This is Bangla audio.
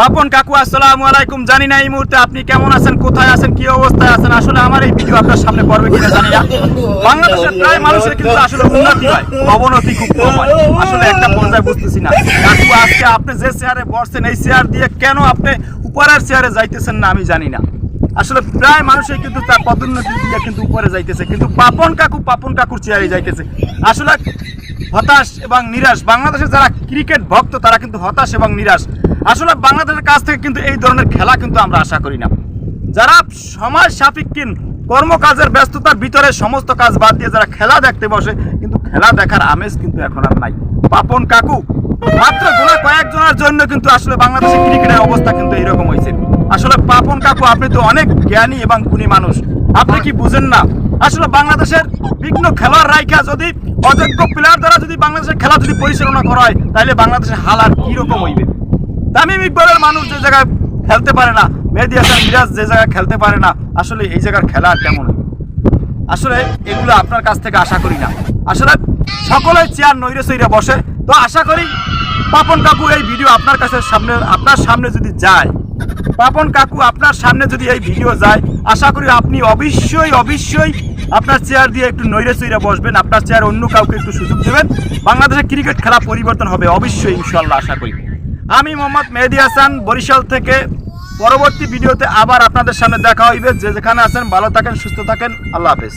পাপন কাকু, আসসালামু আলাইকুম। জানি না এই মুহূর্তে আপনি কেমন আছেন, কোথায় আছেন, কি অবস্থায় আছেন, আসলে আমার এই ভিডিও আপনার সামনে পড়বে কিনা জানি না। বাংলাদেশের প্রায় মানুষের কিন্তু আসলে উন্নতি হয়, অবনতি খুব কম হয়। আসলে একটা পর্যায়ে বুঝতেছি না। কাকু, আজকে আপনি যে চেয়ারে বসছেন, এই চেয়ার দিয়ে কেন আপনি উপরের চেয়ারে যাইতেছেন না, আমি জানি না। আসলে প্রায় মানুষই কিন্তু তার পদোন্নতি দিয়ে কিন্তু উপরে যাইতেছে। কিন্তু পাপন কাকু, পাপন কাকুর চেয়ারে যাইতেছে। আসলে হতাশ এবং নিরাশ। বাংলাদেশের যারা ক্রিকেট ভক্ত, তারা কিন্তু হতাশ এবং নিরাশ। আসলে বাংলাদেশের কাছ থেকে কিন্তু এই ধরনের খেলা কিন্তু আমরা আশা করি না। যারা সমাজ সাপেক্ষিন কর্মকাজের ব্যস্ততার ভিতরে সমস্ত কাজ বাদ দিয়ে যারা খেলা দেখতে বসে, কিন্তু খেলা দেখার আমেজ কিন্তু এখন আর নাই। পাপন কাকু, মাত্র গোনা কয়েকজনের জন্য কিন্তু আসলে বাংলাদেশের ক্রিকেটের অবস্থা কিন্তু এরকম হয়েছে। আসলে পাপন কাকু, আপনি তো অনেক জ্ঞানী এবং গুণী মানুষ। আপনি কি বুঝেন না? আসলে বাংলাদেশের বিঘ্ন খেলোয়াড় রাইখা যদি অযোগ্য প্লেয়ার দ্বারা যদি বাংলাদেশের খেলা যদি পরিচালনা করা হয়, তাহলে বাংলাদেশের হাল আর কীরকম হইবে? তামিম ইকবালের মানুষ যে জায়গায় খেলতে পারে না, মেহেদি হাসান মিরাজ যে জায়গায় খেলতে পারে না, আসলে এই জায়গার খেলা আর কেমন? আসলে এগুলো আপনার কাছ থেকে আশা করি না। আসলে সকলে চেয়ার নইরে সইরে বসে। তো আশা করি পাপন কাকু এই ভিডিও আপনার কাছে সামনে, আপনার সামনে যদি যায়, পাপন কাকু আপনার সামনে যদি এই ভিডিও যায়, আশা করি আপনি অবশ্যই অবশ্যই আপনার চেয়ার দিয়ে একটু নৈরে চৈরা বসবেন, আপনার চেয়ার অন্য কাউকে একটু সুযোগ দেবেন। বাংলাদেশের ক্রিকেট খেলা পরিবর্তন হবে, অবশ্যই ইনশাল্লাহ আশা করি। আমি মোহাম্মদ মেহেদি হাসান, বরিশাল থেকে। পরবর্তী ভিডিওতে আবার আপনাদের সামনে দেখা হইবে। যে যেখানে আছেন, ভালো থাকেন, সুস্থ থাকেন, আল্লাহ হাফেজ।